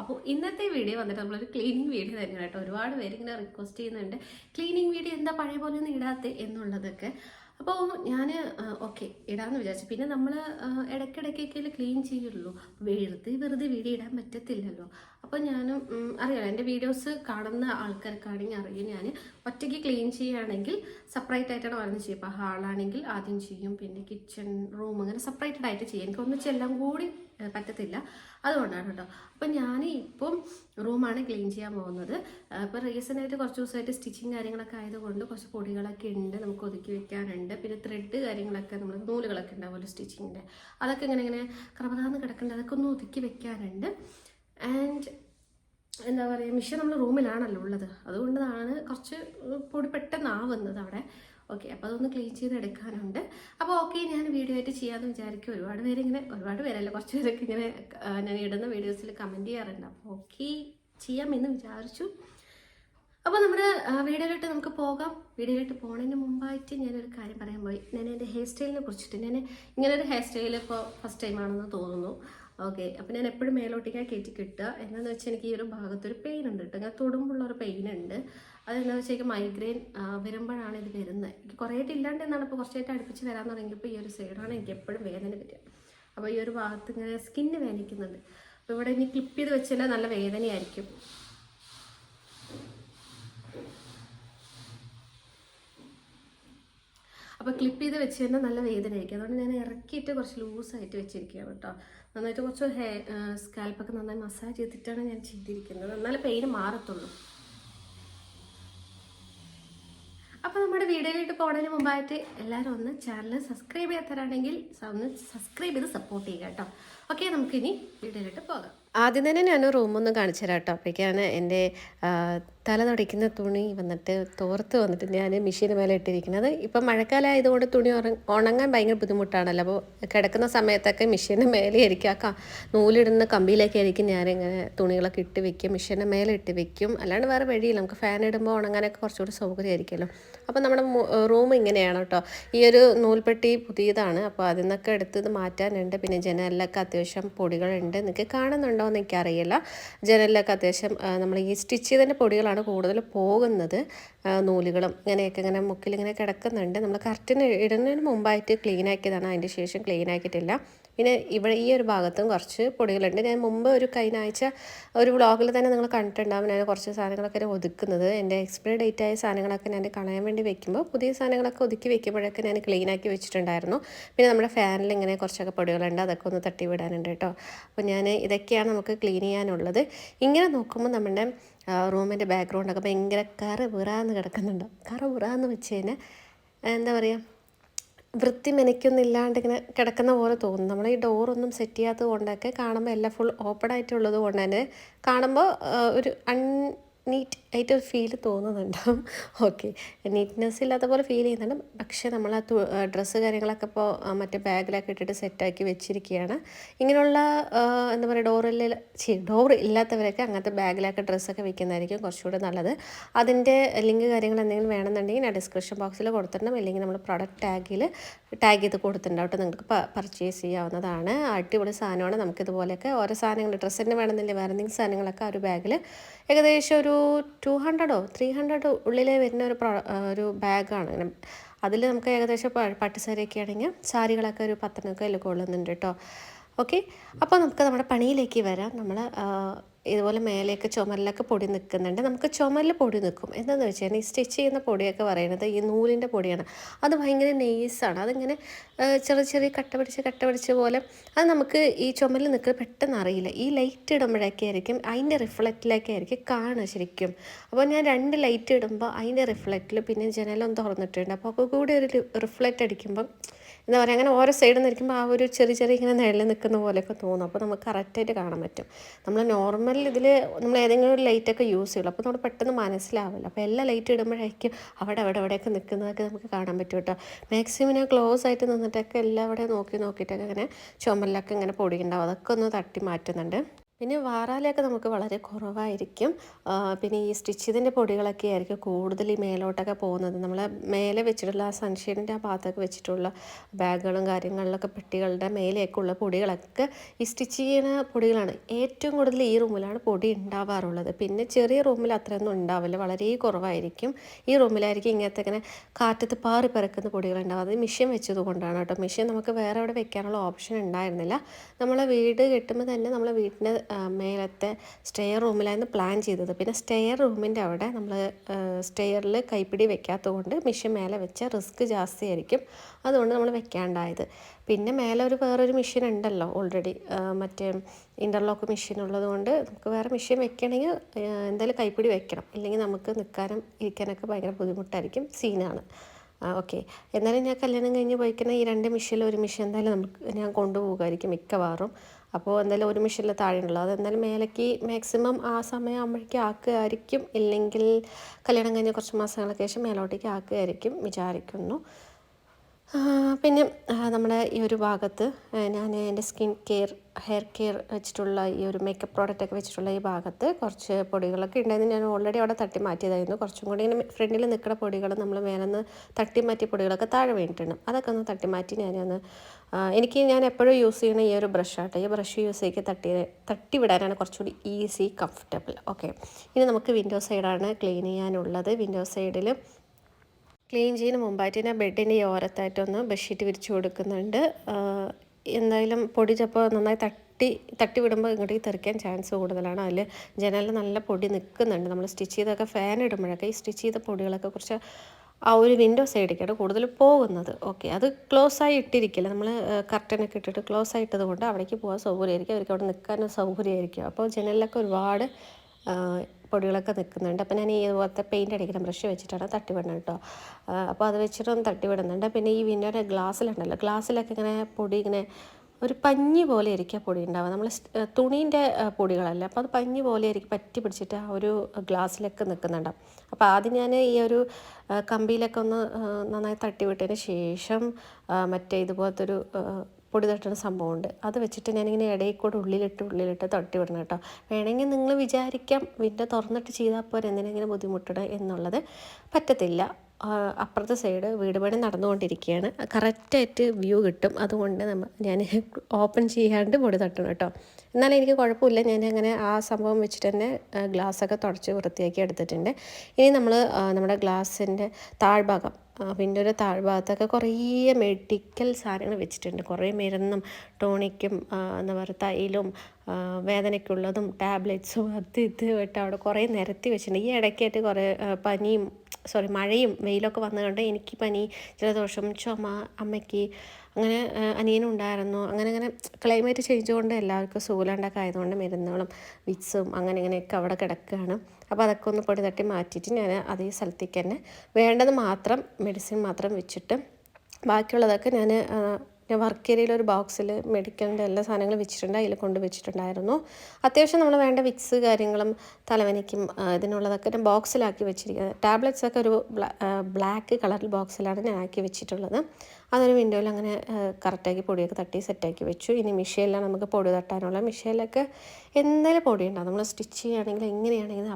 അപ്പോൾ ഇന്നത്തെ വീഡിയോ വന്നിട്ട് നമ്മളൊരു ക്ലീനിങ് വീഡിയോ തന്നെയാണ് കേട്ടോ. ഒരുപാട് പേര് ഇങ്ങനെ റിക്വസ്റ്റ് ചെയ്യുന്നുണ്ട്. ക്ലീനിങ് വീഡിയോ എന്താ പഴയ പോലെ ഒന്നും ഇടാത്ത? എന്നുള്ളതൊക്കെ. അപ്പോൾ ഞാൻ ഓക്കെ ഇടാമെന്ന് വിചാരിച്ചു. പിന്നെ നമ്മൾ ഇടയ്ക്കിടയ്ക്കൊക്കെ ക്ലീൻ ചെയ്യുള്ളൂ. വെറുതെ വെറുതെ വീഡിയോ ഇടാൻ പറ്റത്തില്ലല്ലോ. അപ്പോൾ ഞാനും അറിയാം എന്റെ വീഡിയോസ് കാണുന്ന ആൾക്കാർക്കാണെങ്കിൽ അറിയും ഞാൻ ഒറ്റയ്ക്ക് ക്ലീൻ ചെയ്യുകയാണെങ്കിൽ സെപ്പറേറ്റ് ആയിട്ടാണ് ഓരോന്ന് ചെയ്യും ഇപ്പോൾ ഹാളാണെങ്കിൽ ആദ്യം ചെയ്യും പിന്നെ കിച്ചൺ റൂം അങ്ങനെ സെപ്പറേറ്റഡ് ആയിട്ട് ചെയ്യും. എനിക്ക് ഒന്നിച്ച് എല്ലാം കൂടി പറ്റത്തില്ല. അതുകൊണ്ടാണ് കേട്ടോ. അപ്പം ഞാൻ ഇപ്പം റൂമാണ് ക്ലീൻ ചെയ്യാൻ പോകുന്നത്. ഇപ്പോൾ റീസെന്റ് ആയിട്ട് കുറച്ച് ദിവസമായിട്ട് സ്റ്റിച്ചിങ് കാര്യങ്ങളൊക്കെ ആയതുകൊണ്ട് കുറച്ച് പൊടികളൊക്കെ ഉണ്ട് നമുക്ക് ഒതുക്കി വെക്കാനുണ്ട്. പിന്നെ ത്രെഡ് കാര്യങ്ങളൊക്കെ നമ്മൾ നൂലുകളൊക്കെ ഉണ്ടാവുമല്ലോ സ്റ്റിച്ചിങ്ങിന്റെ അതൊക്കെ ഇങ്ങനെ ഇങ്ങനെ ക്രമതാന്ന് കിടക്കേണ്ട അതൊക്കെ ഒന്ന് ഒതുക്കി വെക്കാനുണ്ട്. ആൻഡ് എന്താ പറയുക മിഷൻ നമ്മൾ റൂമിലാണല്ലോ ഉള്ളത്. അതുകൊണ്ടാണ് കുറച്ച് പൊടി പെട്ടെന്നാവുന്നത് അവിടെ. ഓക്കെ അപ്പോൾ അതൊന്ന് ക്ലീൻ ചെയ്ത് എടുക്കാനുണ്ട് അപ്പോൾ ഓക്കെ ഞാൻ വീഡിയോ ആയിട്ട് ചെയ്യാമെന്ന് വിചാരിക്കും. ഒരുപാട് പേരിങ്ങനെ ഒരുപാട് പേരല്ല കുറച്ച് പേരൊക്കെ ഇങ്ങനെ ഞാൻ ഇടുന്ന വീഡിയോസിൽ കമന്റ് ചെയ്യാറുണ്ട്. അപ്പോൾ ഓക്കെ ചെയ്യാമെന്ന് വിചാരിച്ചു. അപ്പോൾ നമ്മുടെ ആ, വീഡിയോയിലോട്ട് നമുക്ക് പോകാം. വീഡിയോയിലോട്ട് പോകുന്നതിന് മുമ്പായിട്ട് ഞാനൊരു കാര്യം പറയാൻ പോയി. ഞാൻ എന്റെ ഹെയർ സ്റ്റൈലിനെ കുറിച്ചിട്ട് ഞാൻ ഇങ്ങനൊരു ഹെയർ സ്റ്റൈൽ ഇപ്പോൾ ഫസ്റ്റ് ടൈം ആണെന്ന് തോന്നുന്നു. ഓക്കെ അപ്പോൾ ഞാൻ എപ്പോഴും മേലോട്ടേക്കാണ് കയറ്റി കിട്ടുക. എന്താണെന്ന് വെച്ചാൽ എനിക്ക് ഈ ഒരു ഭാഗത്തൊരു പെയിൻ ഉണ്ട് കേട്ടോ ഞാൻ തൊടുമ്പുള്ള ഒരു പെയിൻ ഉണ്ട്. അതെന്താണെന്ന് വെച്ചാൽ എനിക്ക് മൈഗ്രെയിൻ വരുമ്പോഴാണ് ഇത് വരുന്നത് എനിക്ക് കുറേയായിട്ട് ഇല്ലാണ്ട് എന്നാണ് ഇപ്പോൾ കുറച്ചായിട്ട് അടുപ്പിച്ച് വരാൻ തുടങ്ങിയപ്പോൾ ഈ ഒരു സൈഡാണ് എനിക്ക് എപ്പോഴും വേദന വരിക അപ്പോൾ ഈ ഒരു ഭാഗത്ത് ഇങ്ങനെ സ്കിന്ന് വേദനിക്കുന്നുണ്ട്. അപ്പോൾ ഇവിടെ ഇനി ക്ലിപ്പ് ചെയ്ത് വെച്ചാൽ നല്ല വേദനയായിരിക്കും. അപ്പോൾ ക്ലിപ്പ് ചെയ്ത് വെച്ച് തന്നെ നല്ല വേദനയായിരിക്കും. അതുകൊണ്ട് ഞാൻ ഇറക്കിയിട്ട് കുറച്ച് ലൂസായിട്ട് വെച്ചിരിക്കുകയാണ് കേട്ടോ നന്നായിട്ട് കുറച്ച് ഹെയർ സ്കാൽപ്പൊക്കെ നന്നായി മസാജ് ചെയ്തിട്ടാണ് ഞാൻ ചെയ്തിരിക്കുന്നത്. എന്നാലേ പെയിന് മാറത്തുള്ളൂ. അപ്പോൾ നമ്മുടെ വീഡിയോയിലോട്ട് പോകുന്നതിന് മുമ്പായിട്ട് എല്ലാവരും ഒന്ന് ചാനൽ സബ്സ്ക്രൈബ് ചെയ്യാത്തവരാണെങ്കിൽ ഒന്ന് സബ്സ്ക്രൈബ് ചെയ്ത് സപ്പോർട്ട് ചെയ്യുക കേട്ടോ. ഓക്കെ നമുക്കിനി വീഡിയോയിലോട്ട് പോകാം. ആദ്യം തന്നെ ഞാൻ റൂമൊന്ന് കാണിച്ചു തരാം കേട്ടോ. അപ്പോഴേക്കാണ് എന്റെ തല തുടയ്ക്കുന്ന തുണി വന്നിട്ട് തോർത്ത് വന്നിട്ട് ഞാൻ മെഷീന് മേലെ ഇട്ടിരിക്കുന്നത്. ഇപ്പം മഴക്കാലം ആയതുകൊണ്ട് തുണി ഉണങ്ങാൻ ഭയങ്കര ബുദ്ധിമുട്ടാണല്ലോ. അപ്പോൾ കിടക്കുന്ന സമയത്തൊക്കെ മെഷീന് മേലെ ആയിരിക്കും. ആ കമ്പിയിലേക്ക് ആയിരിക്കും ഞാനിങ്ങനെ തുണികളൊക്കെ ഇട്ട് വെക്കും. മെഷീന്റെ മേലെ ഇട്ട് വെക്കും. അല്ലാണ്ട് വേറെ വഴിയില്ല. നമുക്ക് ഫാൻ ഇടുമ്പോൾ ഉണങ്ങാനൊക്കെ കുറച്ചുകൂടി സൗകര്യമായിരിക്കുമല്ലോ. അപ്പോൾ നമ്മുടെ റൂം ഇങ്ങനെയാണ് കേട്ടോ. ഈ ഒരു നൂൽപ്പെട്ടി പുതിയതാണ്. അപ്പോൾ അതിൽ നിന്നൊക്കെ എടുത്ത് ഇത് മാറ്റാനുണ്ട്. പിന്നെ ജനലിലൊക്കെ അത്യാവശ്യം പൊടികളുണ്ട്. നിങ്ങൾക്ക് കാണുന്നുണ്ടോ എന്ന് എനിക്കറിയില്ല. ജനലിലൊക്കെ അത്യാവശ്യം നമ്മൾ ഈ സ്റ്റിച്ച് ചെയ്തതിന്റെ പൊടികളാണ് കൂടുതൽ പോകുന്നത്. നൂലുകളും ഇങ്ങനെയൊക്കെ ഇങ്ങനെ മുക്കിൽ ഇങ്ങനെ കിടക്കുന്നുണ്ട്. നമ്മൾ കറക്റ്റിന് ഇടുന്നതിന് മുമ്പായിട്ട് ക്ലീൻ ആക്കിയതാണ്. അതിന്റെ ശേഷം ക്ലീൻ ആക്കിയിട്ടില്ല. പിന്നെ ഇവിടെ ഈ ഒരു ഭാഗത്തും കുറച്ച് പൊടികളുണ്ട്. ഞാൻ മുമ്പ് ഒരു കഴിഞ്ഞ ആഴ്ച ഒരു വ്ളോഗിൽ തന്നെ നിങ്ങൾ കണ്ടിട്ടുണ്ടാവും. ഞാൻ കുറച്ച് സാധനങ്ങളൊക്കെ ഒതുക്കുന്നത്. എന്റെ എക്സ്പയർ ഡേറ്റ് ആയ സാധനങ്ങളൊക്കെ ഞാൻ കളയാൻ വേണ്ടി വെക്കുമ്പോൾ പുതിയ സാധനങ്ങളൊക്കെ ഒതുക്കി വെക്കുമ്പോഴൊക്കെ ഞാൻ ക്ലീൻ ആക്കി വെച്ചിട്ടുണ്ടായിരുന്നു. പിന്നെ നമ്മുടെ ഫാനിൽ ഇങ്ങനെ കുറച്ചൊക്കെ പൊടികളുണ്ട്. അതൊക്കെ ഒന്ന് തട്ടി വിടാനുണ്ട് കേട്ടോ. അപ്പോൾ ഞാൻ ഇതൊക്കെയാണ് നമുക്ക് ക്ലീൻ ചെയ്യാനുള്ളത്. ഇങ്ങനെ നോക്കുമ്പോൾ നമ്മുടെ റൂമിന്റെ ബാക്ക്ഗ്രൗണ്ടൊക്കെ ഭയങ്കര കറ വിറാന്ന് കിടക്കുന്നുണ്ടാവും കറ വിറാന്ന് വെച്ച് കഴിഞ്ഞാൽ എന്താ പറയുക വൃത്തി മെനക്കൊന്നില്ലാണ്ട് ഇങ്ങനെ കിടക്കുന്ന പോലെ തോന്നും. നമ്മൾ ഈ ഡോറൊന്നും സെറ്റ് ചെയ്യാത്തത് കൊണ്ടൊക്കെ കാണുമ്പോൾ എല്ലാം ഫുൾ ഓപ്പൺ ആയിട്ടുള്ളത് കൊണ്ട് തന്നെ കാണുമ്പോൾ ഒരു അൺ നീറ്റ് ആയിട്ട് ഫീൽ തോന്നുന്നുണ്ടാവും ഓക്കെ നീറ്റ്നെസ് ഇല്ലാത്ത പോലെ ഫീൽ ചെയ്യുന്നുണ്ട്. പക്ഷേ നമ്മൾ ആ ഡ്രസ്സ് കാര്യങ്ങളൊക്കെ ഇപ്പോൾ മറ്റേ ബാഗിലൊക്കെ ഇട്ടിട്ട് സെറ്റാക്കി വെച്ചിരിക്കുകയാണ്. ഇങ്ങനെയുള്ള എന്താ പറയുക ഡോറിൽ ഡോർ ഇല്ലാത്തവരൊക്കെ അങ്ങനത്തെ ബാഗിലൊക്കെ ഡ്രസ്സൊക്കെ വെക്കുന്നതായിരിക്കും കുറച്ചുകൂടെ നല്ലത്. അതിന്റെ ലിങ്ക് കാര്യങ്ങൾ എന്തെങ്കിലും വേണമെന്നുണ്ടെങ്കിൽ ഞാൻ ഡിസ്ക്രിപ്ഷൻ ബോക്സിൽ കൊടുത്തിട്ടുണ്ടാവും അല്ലെങ്കിൽ നമ്മൾ പ്രൊഡക്റ്റ് ടാഗിൽ ടാഗ് ചെയ്ത് കൊടുത്തിട്ടുണ്ടാവും കേട്ടോ. നിങ്ങൾക്ക് പർച്ചേസ് ചെയ്യാവുന്നതാണ്. അടിപൊളി സാധനമാണ്. നമുക്കിതുപോലെയൊക്കെ ഓരോ സാധനങ്ങൾ ഡ്രസ്സിന്റെ വേണമെന്നില്ല. വേറെ എന്തെങ്കിലും സാധനങ്ങളൊക്കെ ആ ഒരു ബാഗിൽ ഏകദേശം ഒരു ടു ഹൺഡ്രഡോ ത്രീ ഹൺഡ്രഡ് ഉള്ളിലേ വരുന്ന ഒരു ഒരു ബാഗാണ്. അതിൽ നമുക്ക് ഏകദേശം പട്ടുസാരിയൊക്കെ ആണെങ്കിൽ സാരികളൊക്കെ ഒരു പത്തനൊക്കെ അതിൽ കൊള്ളുന്നുണ്ട് കേട്ടോ. ഓക്കെ അപ്പോൾ നമുക്ക് നമ്മുടെ പണിയിലേക്ക് വരാം. നമ്മൾ ഇതുപോലെ മേലെയൊക്കെ ചുമലിലൊക്കെ പൊടി നിൽക്കുന്നുണ്ട്. നമുക്ക് ചുമലിൽ പൊടി നിൽക്കും. എന്താണെന്ന് വെച്ചാൽ ഈ സ്റ്റിച്ച് ചെയ്യുന്ന പൊടിയൊക്കെ പറയുന്നത് ഈ നൂലിന്റെ പൊടിയാണ്. അത് ഭയങ്കര നെയ്സാണ് അതിങ്ങനെ ചെറിയ ചെറിയ കട്ട പിടിച്ച് കട്ട പിടിച്ച പോലെ അത് നമുക്ക് ഈ ചുമലിൽ നിൽക്കുന്നത് പെട്ടെന്ന് അറിയില്ല. ഈ ലൈറ്റ് ഇടുമ്പോഴൊക്കെ ആയിരിക്കും അതിന്റെ റിഫ്ലക്റ്റിലൊക്കെ ആയിരിക്കും കാണുക ശരിക്കും. അപ്പോൾ ഞാൻ രണ്ട് ലൈറ്റ് ഇടുമ്പോൾ അതിന്റെ റിഫ്ലക്റ്റിൽ പിന്നെ ജനലൊന്ന് തുറന്നിട്ടുണ്ട്. അപ്പോൾ ഒക്കെ കൂടി ഒരു റിഫ്ലക്റ്റ് അടിക്കുമ്പം എന്താ പറയുക അങ്ങനെ ഓരോ സൈഡിൽ നിൽക്കുമ്പോൾ ആ ഒരു ചെറിയ ചെറിയ ഇങ്ങനെ നിഴൽ നിൽക്കുന്ന പോലെയൊക്കെ തോന്നും. അപ്പോൾ നമുക്ക് കറക്റ്റായിട്ട് കാണാൻ പറ്റും. നമ്മൾ നോർമൽ ഇതിൽ നമ്മൾ ഏതെങ്കിലും ഒരു ലൈറ്റൊക്കെ യൂസ് ചെയ്യുള്ളൂ. അപ്പോൾ നമ്മൾ പെട്ടെന്ന് മനസ്സിലാവില്ല. അപ്പോൾ എല്ലാ ലൈറ്റ് ഇടുമ്പോഴേക്കും അവിടെ അവിടെ അവിടെയൊക്കെ നിൽക്കുന്നതൊക്കെ നമുക്ക് കാണാൻ പറ്റും കേട്ടോ. മാക്സിമം ഞാൻ ക്ലോസ് ആയിട്ട് നിന്നിട്ടൊക്കെ എല്ലാവിടെയും നോക്കി നോക്കിയിട്ടൊക്കെ ഇങ്ങനെ ചുമലിലൊക്കെ ഇങ്ങനെ പൊടിയുണ്ടാവും. അതൊക്കെ ഒന്ന് തട്ടി മാറ്റുന്നുണ്ട്. പിന്നെ വാറാലയൊക്കെ നമുക്ക് വളരെ കുറവായിരിക്കും. പിന്നെ ഈ സ്റ്റിച്ച് ചെയ്തതിന്റെ പൊടികളൊക്കെ ആയിരിക്കും കൂടുതൽ ഈ മേലോട്ടൊക്കെ പോകുന്നത്. നമ്മൾ മേലെ വെച്ചിട്ടുള്ള ആ സൺഷെയ്ഡിന്റെ ആ ഭാഗത്തൊക്കെ വെച്ചിട്ടുള്ള ബാഗുകളും കാര്യങ്ങളിലൊക്കെ പെട്ടികളുടെ മേലെയൊക്കെ ഉള്ള പൊടികളൊക്കെ ഈ സ്റ്റിച്ച് ചെയ്യുന്ന പൊടികളാണ് ഏറ്റവും കൂടുതൽ ഈ റൂമിലാണ് പൊടി ഉണ്ടാവാറുള്ളത്. പിന്നെ ചെറിയ റൂമിൽ അത്രയൊന്നും ഉണ്ടാവില്ല വളരെ കുറവായിരിക്കും. ഈ റൂമിലായിരിക്കും ഇങ്ങനത്തെ ഇങ്ങനെ കാറ്റത്ത് പാറി പറക്കുന്ന പൊടികളുണ്ടാവും അത് മിഷ്യൻ വെച്ചത് കൊണ്ടാണ് കേട്ടോ. മിഷ്യൻ നമുക്ക് വേറെ എവിടെ വെക്കാനുള്ള ഓപ്ഷൻ ഉണ്ടായിരുന്നില്ല. നമ്മളെ വീട് കെട്ടുമ്പോൾ തന്നെ നമ്മളെ വീടിന്റെ മേലത്തെ സ്റ്റെയർ റൂമിലായിരുന്നു പ്ലാൻ ചെയ്തത്. പിന്നെ സ്റ്റെയർ റൂമിന്റെ അവിടെ നമ്മൾ സ്റ്റെയറിൽ കൈപ്പിടി വെക്കാത്തത് കൊണ്ട് മെഷീൻ മേലെ വെച്ച റിസ്ക് ജാസ്തിയായിരിക്കും. അതുകൊണ്ട് നമ്മൾ വെക്കാണ്ടായത്. പിന്നെ മേലെ ഒരു വേറൊരു മെഷീൻ ഉണ്ടല്ലോ ഓൾറെഡി മറ്റേ ഇന്റർലോക്ക് മെഷീൻ ഉള്ളത് കൊണ്ട് നമുക്ക് വേറെ മെഷീൻ വെക്കണമെങ്കിൽ എന്തായാലും കൈപ്പിടി വെക്കണം. ഇല്ലെങ്കിൽ നമുക്ക് നിൽക്കാനും ഇരിക്കാനൊക്കെ ഭയങ്കര ബുദ്ധിമുട്ടായിരിക്കും സീനാണ് ഓക്കെ എന്നാലും ഞാൻ കല്യാണം കഴിഞ്ഞ് പോയിക്കുന്ന ഈ രണ്ട് മെഷീനിൽ ഒരു മെഷീൻ എന്തായാലും നമുക്ക് ഞാൻ കൊണ്ടുപോകുമായിരിക്കും മിക്കവാറും. അപ്പോൾ എന്തായാലും ഒരു മിഷനിൽ താഴെ ഉള്ളൂ അത് എന്തായാലും മേലേക്ക് മാക്സിമം ആ സമയം ആകുമ്പോഴേക്കും ആക്കുകയായിരിക്കും. ഇല്ലെങ്കിൽ കല്യാണം കഴിഞ്ഞ കുറച്ച് മാസങ്ങൾക്ക് ശേഷം മേലോട്ടേക്ക് ആക്കുകയായിരിക്കും വിചാരിക്കുന്നു. പിന്നെ നമ്മുടെ ഈ ഒരു ഭാഗത്ത് ഞാൻ എന്റെ സ്കിൻ കെയർ ഹെയർ കെയർ വെച്ചിട്ടുള്ള ഈ ഒരു മേക്കപ്പ് പ്രോഡക്റ്റ് ഒക്കെ വെച്ചിട്ടുള്ള ഈ ഭാഗത്ത് കുറച്ച് പൊടികളൊക്കെ ഉണ്ടായിരുന്നു. ഞാൻ ഓൾറെഡി അവിടെ തട്ടി മാറ്റിയതായിരുന്നു. കുറച്ചും കൂടി ഇങ്ങനെ ഫ്രണ്ടിൽ നിൽക്കുന്ന പൊടികൾ നമ്മൾ മേലെന്ന് തട്ടി മാറ്റിയ പൊടികളൊക്കെ താഴെ വീണിട്ടുണ്ട്. അതൊക്കെ ഒന്ന് തട്ടി മാറ്റി ഞാനൊന്ന് എനിക്ക് ഞാൻ എപ്പോഴും യൂസ് ചെയ്യുന്ന ഈ ഒരു ബ്രഷാട്ടോ ഈ ബ്രഷ് യൂസ് ചെയ്ത് തട്ടി തട്ടി വിടാനാണ് കുറച്ചുകൂടി ഈസി കംഫർട്ടബിൾ ഓക്കെ ഇനി നമുക്ക് വിൻഡോ സൈഡാണ് ക്ലീൻ ചെയ്യാനുള്ളത്. വിൻഡോ സൈഡിൽ ക്ലീൻ ചെയ്യുന്ന മുമ്പായിട്ട് ഞാൻ ബെഡിന്റെ ഓരത്തായിട്ടൊന്ന് ബെഡ്ഷീറ്റ് വിരിച്ചു കൊടുക്കുന്നുണ്ട്. എന്തായാലും പൊടി ചപ്പോൾ നന്നായി തട്ടി തട്ടി വിടുമ്പോൾ ഇങ്ങോട്ടേക്ക് തെറിക്കാൻ ചാൻസ് കൂടുതലാണ്. അതിൽ ജനലിൽ നല്ല പൊടി നിൽക്കുന്നുണ്ട്. നമ്മൾ സ്റ്റിച്ച് ചെയ്തൊക്കെ ഫാൻ ഇടുമ്പോഴൊക്കെ ഈ സ്റ്റിച്ച് ചെയ്ത പൊടികളൊക്കെ കുറച്ച് ആ ഒരു വിൻഡോ സൈഡിലേക്കാണ് കൂടുതൽ പോകുന്നത്. ഓക്കെ അത് ക്ലോസ് ആയി ഇട്ടിരിക്കില്ല. നമ്മൾ കർട്ടനൊക്കെ ഇട്ടിട്ട് ക്ലോസ് ആയിട്ടത് കൊണ്ട് അവിടേക്ക് പോകാൻ സൗകര്യമായിരിക്കും. അവർക്ക് അവിടെ നിൽക്കാനും സൗകര്യമായിരിക്കും. അപ്പോൾ ജനലിലൊക്കെ ഒരുപാട് പൊടികളൊക്കെ നിൽക്കുന്നുണ്ട്. അപ്പോൾ ഞാൻ ഇതുപോലത്തെ പെയിന്റ് അടിക്കുന്ന ബ്രഷ് വെച്ചിട്ടാണ് തട്ടി വിടുന്നത് കേട്ടോ അപ്പോൾ അത് വെച്ചിട്ടൊന്ന് തട്ടി പിന്നെ ഈ വിൻഡോയുടെ ഗ്ലാസ്സിലുണ്ടല്ലോ. ഗ്ലാസ്സിലൊക്കെ ഇങ്ങനെ പൊടി ഇങ്ങനെ ഒരു പഞ്ഞി പോലെ ആയിരിക്കും പൊടി ഉണ്ടാവുക. നമ്മൾ തുണീന്റെ പൊടികളല്ല. അപ്പോൾ അത് പഞ്ഞി പോലെ ആയിരിക്കും പറ്റി പിടിച്ചിട്ട് ആ ഒരു ഗ്ലാസ്സിലൊക്കെ നിൽക്കുന്നുണ്ടാവും അപ്പോൾ ആദ്യം ഞാൻ ഈ ഒരു കമ്പിയിലൊക്കെ ഒന്ന് നന്നായി തട്ടിവിട്ടതിന് ശേഷം മറ്റേ ഇതുപോലത്തെ ഒരു പൊടി തട്ടുന്ന സംഭവമുണ്ട്. അത് വെച്ചിട്ട് ഞാനിങ്ങനെ ഇടയിൽ കൂടെ ഉള്ളിലിട്ട് ഉള്ളിലിട്ട് തട്ടി വിടണം കേട്ടോ. വേണമെങ്കിൽ നിങ്ങൾ വിചാരിക്കാം വിൻഡോ തുറന്നിട്ട് ചെയ്താൽ പോരെ എന്തിനെങ്കിലും ബുദ്ധിമുട്ടണം എന്നുള്ളത്. പറ്റത്തില്ല. അപ്പുറത്തെ സൈഡ് വീട് പണി നടന്നുകൊണ്ടിരിക്കുകയാണ്. കറക്റ്റായിട്ട് വ്യൂ കിട്ടും. അതുകൊണ്ട് നമ്മൾ ഞാൻ ഓപ്പൺ ചെയ്യാണ്ട് പൊടി തട്ടണം കേട്ടോ. എന്നാലും എനിക്ക് കുഴപ്പമില്ല. ഞാൻ അങ്ങനെ ആ സംഭവം വെച്ചിട്ട് തന്നെ ഗ്ലാസ്സൊക്കെ തുടച്ച് വൃത്തിയാക്കി എടുത്തിട്ടുണ്ട്. ഇനി നമ്മൾ നമ്മുടെ ഗ്ലാസ്സിന്റെ താഴ്ഭാഗം വിൻഡോയുടെ താഴ്ഭാഗത്തൊക്കെ കുറേ മെഡിക്കൽ സാധനങ്ങൾ വെച്ചിട്ടുണ്ട്. കുറേ മരുന്നും ടോണിക്കും എന്താ പറയുക തൈലും വേദനയ്ക്കുള്ളതും ടാബ്ലറ്റ്സും അത് ഇത് ഇട്ട് അവിടെ കുറേ നിരത്തി വെച്ചിട്ടുണ്ട്. ഈ ഇടയ്ക്കായിട്ട് കുറേ പനിയും സോറി മഴയും വെയിലൊക്കെ വന്നതുകൊണ്ട് എനിക്ക് പനി ജലദോഷം ചുമ അമ്മയ്ക്ക് അങ്ങനെ അനിയനും ഉണ്ടായിരുന്നു. അങ്ങനെ അങ്ങനെ ക്ലൈമറ്റ് ചേഞ്ച് കൊണ്ട് എല്ലാവർക്കും സുഖമില്ലാണ്ടൊക്കെ ആയതുകൊണ്ട് മരുന്നുകളും വിക്സും അങ്ങനെ ഇങ്ങനെയൊക്കെ അവിടെ കിടക്കുകയാണ്. അപ്പോൾ അതൊക്കെ ഒന്ന് പൊടി തട്ടി മാറ്റിയിട്ട് ഞാൻ അതേ സ്ഥലത്തേക്ക് തന്നെ വേണ്ടത് മാത്രം മെഡിസിൻ മാത്രം വെച്ചിട്ട് ബാക്കിയുള്ളതൊക്കെ ഞാൻ ഞാൻ വർക്ക് ഏരിയയിൽ ഒരു ബോക്സിൽ മെഡിക്കലിന്റെ എല്ലാ സാധനങ്ങളും വെച്ചിട്ടുണ്ട് അതിൽ കൊണ്ട് വെച്ചിട്ടുണ്ടായിരുന്നു. അത്യാവശ്യം നമ്മൾ വേണ്ട വിക്സ് കാര്യങ്ങളും തലവനയ്ക്കും ഇതിനുള്ളതൊക്കെ ഞാൻ ബോക്സിലാക്കി വെച്ചിരിക്കുന്നത് ടാബ്ലറ്റ്സ് ഒക്കെ ഒരു ബ്ലാക്ക് കളറിൽ ബോക്സിലാണ് ഞാൻ ആക്കി വെച്ചിട്ടുള്ളത്. അതൊരു വിൻഡോയിൽ അങ്ങനെ കറക്റ്റാക്കി പൊടിയൊക്കെ തട്ടി സെറ്റാക്കി വെച്ചു. ഇനി മിഷയിലാണ് നമുക്ക് പൊടി തട്ടാനുള്ള. മിഷയിലൊക്കെ എന്തായാലും പൊടി ഉണ്ടാവും. നമ്മൾ സ്റ്റിച്ച് ചെയ്യുകയാണെങ്കിൽ എങ്ങനെയാണെങ്കിലും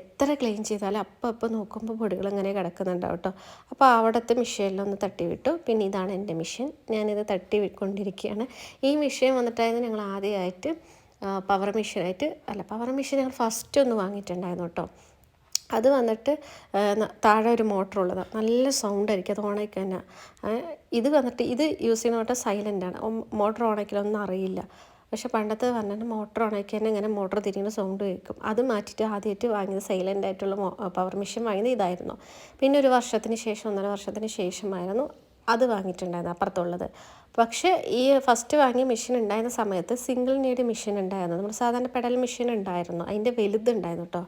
എത്ര ക്ലീൻ ചെയ്താലും അപ്പം അപ്പം നോക്കുമ്പോൾ പൊടികൾ ഇങ്ങനെ കിടക്കുന്നുണ്ടാവും കേട്ടോ. അപ്പോൾ അവിടുത്തെ മിഷീനിലൊന്ന് തട്ടി വിട്ടു. പിന്നെ ഇതാണ് എന്റെ മിഷൻ ഞാനിത് തട്ടി കൊണ്ടിരിക്കുകയാണ്. ഈ മിഷീൻ വന്നിട്ടായിരുന്നു ഞങ്ങൾ ആദ്യമായിട്ട് പവർ മെഷീനായിട്ട് അല്ല പവർ മെഷീൻ ഞങ്ങൾ ഫസ്റ്റ് ഒന്ന് വാങ്ങിയിട്ടുണ്ടായിരുന്നു കേട്ടോ. അത് വന്നിട്ട് താഴെ ഒരു മോട്ടർ ഉള്ളതാണ് നല്ല സൗണ്ട് ആയിരിക്കും. അത് ഓണാക്കി തന്നെ ഇത് വന്നിട്ട് ഇത് യൂസ് ചെയ്യുന്ന പറഞ്ഞാൽ സൈലന്റ് ആണ്. മോട്ടർ ഓണാക്കിലൊന്നും അറിയില്ല. പക്ഷെ പണ്ടത്തെ പറഞ്ഞാൽ മോട്ടർ ഓണാക്കി തന്നെ ഇങ്ങനെ മോട്ടർ തിരിയുന്ന സൗണ്ട് കേൾക്കും. അത് മാറ്റിയിട്ട് ആദ്യമായിട്ട് വാങ്ങിയത് സൈലന്റ് ആയിട്ടുള്ള പവർ മെഷീൻ വാങ്ങിയത് ഇതായിരുന്നു. പിന്നെ ഒരു വർഷത്തിന് ശേഷം ഒന്നര വർഷത്തിന് ശേഷമായിരുന്നു അത് വാങ്ങിയിട്ടുണ്ടായിരുന്നു അപ്പുറത്തുള്ളത്. പക്ഷേ ഈ ഫസ്റ്റ് വാങ്ങിയ മെഷീൻ ഉണ്ടായിരുന്ന സമയത്ത് സിംഗിൾ നീഡ് മെഷീൻ ഉണ്ടായിരുന്നു. നമ്മൾ സാധാരണ പെടൽ മെഷീൻ ഉണ്ടായിരുന്നു. അതിന്റെ വലുതുണ്ടായിരുന്നു കേട്ടോ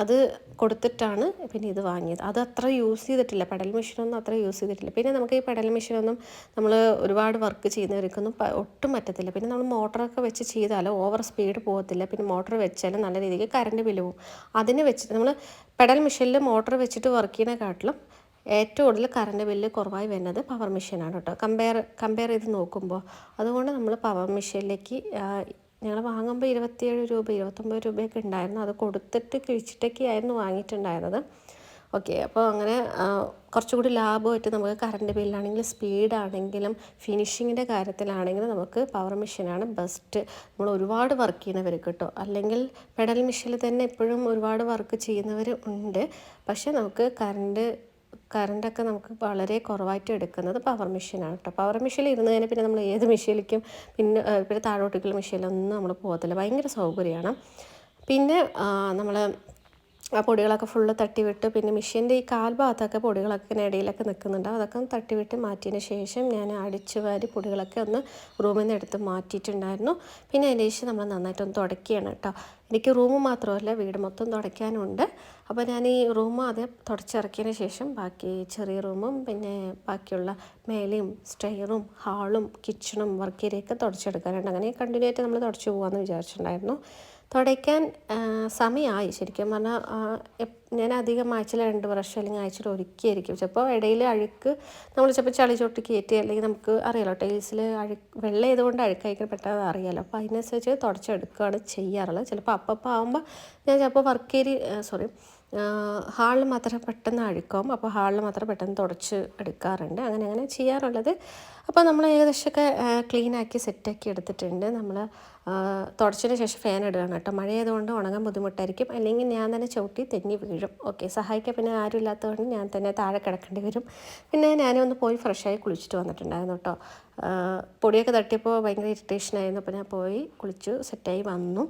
അത് കൊടുത്തിട്ടാണ് പിന്നെ ഇത് വാങ്ങിയത്. അത് അത്ര യൂസ് ചെയ്തിട്ടില്ല. പെഡൽ മെഷീനൊന്നും അത്ര യൂസ് ചെയ്തിട്ടില്ല. പിന്നെ നമുക്ക് ഈ പെഡൽ മെഷീനൊന്നും നമ്മൾ ഒരുപാട് വർക്ക് ചെയ്യുന്നവർക്കൊന്നും ഒട്ടും പറ്റത്തില്ല. പിന്നെ നമ്മൾ മോട്ടറൊക്കെ വെച്ച് ചെയ്താൽ ഓവർ സ്പീഡ് പോകത്തില്ല. പിന്നെ മോട്ടർ വെച്ചാലും നല്ല രീതിക്ക് കറണ്ട് ബില്ല് പോകും. അതിന് വെച്ച് നമ്മൾ പെഡൽ മെഷീനിൽ മോട്ടർ വെച്ചിട്ട് വർക്ക് ചെയ്യുന്നതിനെക്കാട്ടിലും ഏറ്റവും കൂടുതൽ കറണ്ട് ബില്ല് കുറവായി വരുന്നത് പവർ മെഷീനാണ് കേട്ടോ. കമ്പയർ കമ്പയർ ചെയ്ത് നോക്കുമ്പോൾ അതുകൊണ്ട് നമ്മൾ പവർ മെഷീനിലേക്ക് ഞങ്ങൾ വാങ്ങുമ്പോൾ ഇരുപത്തിയേഴ് രൂപ ഇരുപത്തൊമ്പത് രൂപയൊക്കെ ഉണ്ടായിരുന്നു. അത് കൊടുത്തിട്ട് കിഴിച്ചിട്ടൊക്കെ ആയിരുന്നു വാങ്ങിയിട്ടുണ്ടായിരുന്നത്. ഓക്കെ അപ്പോൾ അങ്ങനെ കുറച്ചുകൂടി ലാഭമായിട്ട് നമുക്ക് കറണ്ട് ബില്ലാണെങ്കിലും സ്പീഡാണെങ്കിലും ഫിനിഷിങ്ങിന്റെ കാര്യത്തിലാണെങ്കിലും നമുക്ക് പവർ മെഷീനാണ് ബെസ്റ്റ് നമ്മൾ ഒരുപാട് വർക്ക് ചെയ്യുന്നവർ കിട്ടും. അല്ലെങ്കിൽ പെഡൽ മെഷീനിൽ തന്നെ എപ്പോഴും ഒരുപാട് വർക്ക് ചെയ്യുന്നവർ ഉണ്ട്. പക്ഷേ നമുക്ക് കറണ്ട് കറണ്ടൊക്കെ നമുക്ക് വളരെ കുറവായിട്ട് എടുക്കുന്നത് പവർ മെഷീനാണ് കേട്ടോ പവർ മെഷീനിൽ ഇരുന്ന് കഴിഞ്ഞാൽ പിന്നെ നമ്മൾ ഏത് മെഷീനിലേക്കും പിന്നെ പിന്നെ താഴോട്ടേക്കുള്ള മെഷീനിലൊന്നും നമ്മൾ പോകത്തില്ല. ഭയങ്കര സൗകര്യമാണ്. പിന്നെ നമ്മൾ ആ പൊടികളൊക്കെ ഫുള്ള് തട്ടിവിട്ട് പിന്നെ മെഷീന്റെ ഈ കാൽ ഭാഗത്തൊക്കെ പൊടികളൊക്കെ ഇങ്ങനെ ഇടയിലൊക്കെ നിൽക്കുന്നുണ്ട് അതൊക്കെ ഒന്ന് തട്ടിവിട്ട് മാറ്റിയതിന് ശേഷം ഞാൻ അടിച്ചു വാരി പൊടികളൊക്കെ ഒന്ന് റൂമിൽ നിന്ന് എടുത്ത് മാറ്റിയിട്ടുണ്ടായിരുന്നു. പിന്നെ അതിന് ശേഷം നമ്മൾ നന്നായിട്ടൊന്ന് തുടക്കുകയാണ് കേട്ടോ എനിക്ക് റൂം മാത്രമല്ല വീട് മൊത്തം തുടയ്ക്കാനുണ്ട്. അപ്പോൾ ഞാൻ ഈ റൂം ആദ്യം തുടച്ചിറക്കിയതിന് ശേഷം ബാക്കി ചെറിയ റൂമും പിന്നെ ബാക്കിയുള്ള മേലെയും സ്റ്റെയറും ഹാളും കിച്ചണും വർക്ക് ഏരിയയൊക്കെ തുടച്ചെടുക്കാനുണ്ട് അങ്ങനെ കണ്ടിന്യൂ ആയിട്ട് നമ്മൾ തുടച്ചു പോകാമെന്ന് വിചാരിച്ചിട്ടുണ്ടായിരുന്നു. തുടയ്ക്കാൻ സമയമായി ശരിക്കും പറഞ്ഞാൽ ഞാൻ അധികം ആഴ്ചയിൽ രണ്ട് പ്രാവശ്യം അല്ലെങ്കിൽ ആഴ്ചയിൽ ഒരുക്കിയായിരിക്കും ചിലപ്പോൾ ഇടയിൽ അഴുക്ക് നമ്മൾ ചിലപ്പോൾ ചളി ചോട്ടി കയറ്റി അല്ലെങ്കിൽ നമുക്ക് അറിയാലോ ടൈൽസിൽ അഴുക്ക് വെള്ളം ചെയ്തുകൊണ്ട് അഴുക്കായിക്കാൻ പെട്ടെന്ന് അറിയാലോ. അപ്പോൾ അതിനനുസരിച്ച് തുടച്ചെടുക്കുകയാണ് ചെയ്യാറുള്ളത്. ചിലപ്പോൾ അപ്പപ്പോൾ ആകുമ്പോൾ ഞാൻ ചിലപ്പോൾ വർക്ക് ഏരിയ സോറി ഹാളിൽ മാത്രം പെട്ടെന്ന് അഴുക്കാവും. അപ്പോൾ ഹാളിൽ മാത്രം പെട്ടെന്ന് തുടച്ച് എടുക്കാറുണ്ട്. അങ്ങനെ അങ്ങനെ ചെയ്യാറുള്ളത്. അപ്പോൾ നമ്മൾ ഏകദേശമൊക്കെ ക്ലീനാക്കി സെറ്റാക്കി എടുത്തിട്ടുണ്ട്. നമ്മൾ തുടച്ചതിന് ശേഷം ഫാൻ ഇടുകയാണ് കേട്ടോ. മഴയായതുകൊണ്ട് ഉണങ്ങാൻ ബുദ്ധിമുട്ടായിരിക്കും. അല്ലെങ്കിൽ ഞാൻ തന്നെ ചവിട്ടി തെന്നി വീഴും. ഓക്കെ സഹായിക്കാൻ പിന്നെ ആരും ഇല്ലാത്തതുകൊണ്ട് ഞാൻ തന്നെ താഴെ കിടക്കേണ്ടി വരും. പിന്നെ ഞാനൊന്ന് പോയി ഫ്രഷായി കുളിച്ചിട്ട് വന്നിട്ടുണ്ടായിരുന്നു കേട്ടോ. പൊടിയൊക്കെ തട്ടിയപ്പോൾ ഭയങ്കര ഇറിറ്റേഷൻ ആയിരുന്നു. അപ്പോൾ ഞാൻ പോയി കുളിച്ചു സെറ്റായി വന്നു.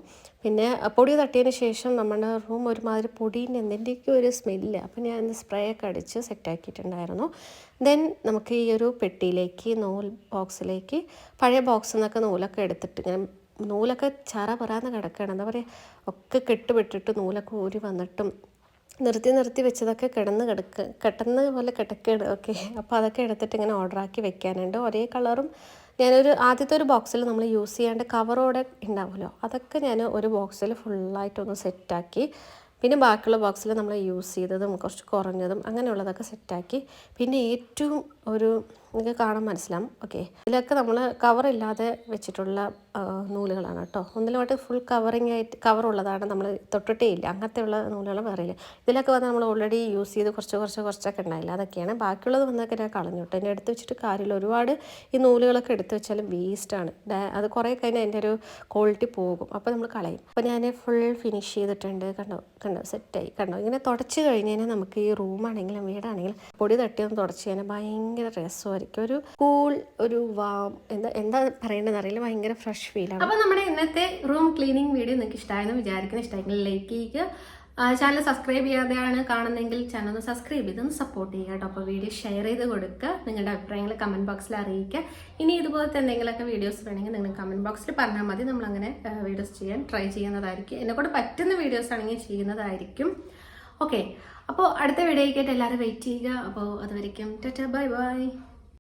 പിന്നെ പൊടി തട്ടിയതിന് ശേഷം നമ്മുടെ റൂം ഒരുമാതിരി പൊടീന്റെ എന്തിന്റെയൊക്കെ ഒരു സ്മെല്ല് അപ്പോൾ ഞാൻ സ്പ്രേ ഒക്കെ അടിച്ച് സെറ്റാക്കിയിട്ടുണ്ടായിരുന്നു ദെൻ നമുക്ക് ഈ ഒരു പെട്ടിയിലേക്ക് നൂൽ ബോക്സിലേക്ക് പഴയ ബോക്സിൽ നിന്നൊക്കെ നൂലൊക്കെ എടുത്തിട്ട് ഇങ്ങനെ നൂലൊക്കെ ചറ പറയാന്ന് കിടക്കുകയാണ്. എന്താ പറയുക ഒക്കെ കെട്ടുപെട്ടിട്ട് നൂലൊക്കെ ഊരി വന്നിട്ടും നിർത്തി നിർത്തി വെച്ചതൊക്കെ കിടന്ന് കിടക്ക് കിടന്ന പോലെ കിടക്കുകയാണ് ഓക്കെ അപ്പോൾ അതൊക്കെ എടുത്തിട്ട് ഇങ്ങനെ ഓർഡറാക്കി വെക്കാനുണ്ട്. ഒരേ കളറും ഞാനൊരു ആദ്യത്തെ ഒരു ബോക്സിൽ നമ്മൾ യൂസ് ചെയ്യാണ്ട് കവറോടെ ഉണ്ടാവുമല്ലോ അതൊക്കെ ഞാൻ ഒരു ബോക്സിൽ ഫുള്ളായിട്ടൊന്ന് സെറ്റാക്കി പിന്നെ ബാക്കിയുള്ള ബോക്സിൽ നമ്മൾ യൂസ് ചെയ്തതും കുറച്ച് കുറഞ്ഞതും അങ്ങനെയുള്ളതൊക്കെ സെറ്റാക്കി പിന്നെ ഏറ്റവും ഒരു നിങ്ങൾക്ക് കാണാൻ മനസ്സിലാവും. ഓക്കെ ഇതിലൊക്കെ നമ്മൾ കവറില്ലാതെ വെച്ചിട്ടുള്ള നൂലുകളാണ് കേട്ടോ. ഒന്നിലുമായിട്ട് ഫുൾ കവറിങ് ആയിട്ട് കവറുള്ളതാണ് നമ്മൾ തൊട്ടിട്ടേ ഇല്ല. അങ്ങനത്തെ ഉള്ള നൂലുകൾ വേറെ ഇല്ല. ഇതിലൊക്കെ വന്ന് നമ്മൾ ഓൾറെഡി യൂസ് ചെയ്ത് കുറച്ച് കുറച്ച് കുറച്ചൊക്കെ ഉണ്ടായില്ല. അതൊക്കെയാണ്. ബാക്കിയുള്ളത് വന്നൊക്കെ ഞാൻ കളഞ്ഞു കേട്ടോ. എന്നെ എടുത്ത് വെച്ചിട്ട് കാര്യമില്ല. ഒരുപാട് ഈ നൂലുകളൊക്കെ എടുത്ത് വെച്ചാലും വേസ്റ്റാണ് അത് കുറേ കഴിഞ്ഞാൽ അതിന്റെ ഒരു ക്വാളിറ്റി പോകും. അപ്പോൾ നമ്മൾ കളയും. അപ്പോൾ ഞാൻ ഫുൾ ഫിനിഷ് ചെയ്തിട്ടുണ്ട്. കണ്ടോ? കണ്ടോ? സെറ്റായി കണ്ടോ? ഇങ്ങനെ തുടച്ച് കഴിഞ്ഞ് കഴിഞ്ഞാൽ നമുക്ക് ഈ റൂമാണെങ്കിലും വീടാണെങ്കിലും പൊടി തട്ടിയൊന്ന് തുടച്ച് കഴിഞ്ഞാൽ ഭയങ്കര രസമായിരിക്കും. ഒരു കൂൾ ഒരു വാം എന്താ എന്താ പറയേണ്ടതെന്ന് അറിയില്ല. ഭയങ്കര ഫ്രഷ് ഫീലാണ് അപ്പോൾ നമ്മുടെ ഇന്നത്തെ റൂം ക്ലീനിങ് വീഡിയോ നിങ്ങൾക്ക് ഇഷ്ടമായെന്ന് വിചാരിക്കുന്നു. ഇഷ്ടമെങ്കിൽ ലൈക്ക് ചെയ്യുക. ചാനൽ സബ്സ്ക്രൈബ് ചെയ്യാതെയാണ് കാണുന്നതെങ്കിൽ ചാനൽ ഒന്ന് സബ്സ്ക്രൈബ് ചെയ്ത് ഒന്ന് സപ്പോർട്ട് ചെയ്യുക കേട്ടോ. അപ്പോൾ വീഡിയോ ഷെയർ ചെയ്ത് കൊടുക്കുക. നിങ്ങളുടെ അഭിപ്രായങ്ങൾ കമന്റ് ബോക്സിൽ അറിയിക്കുക. ഇനി ഇതുപോലത്തെ എന്തെങ്കിലുമൊക്കെ വീഡിയോസ് വേണമെങ്കിൽ നിങ്ങൾ കമന്റ് ബോക്സിൽ പറഞ്ഞാൽ മതി. നമ്മളങ്ങനെ വീഡിയോസ് ചെയ്യാൻ ട്രൈ ചെയ്യുന്നതായിരിക്കും. എന്നെക്കൊണ്ട് പറ്റുന്ന വീഡിയോസ് ആണെങ്കിൽ ചെയ്യുന്നതായിരിക്കും. ഓക്കെ അപ്പോൾ അടുത്ത വീഡിയോയ്ക്കായിട്ട് എല്ലാവരും വെയിറ്റ് ചെയ്യുക. അപ്പോൾ അതുവരയ്ക്കും ടാറ്റ ബൈ ബൈ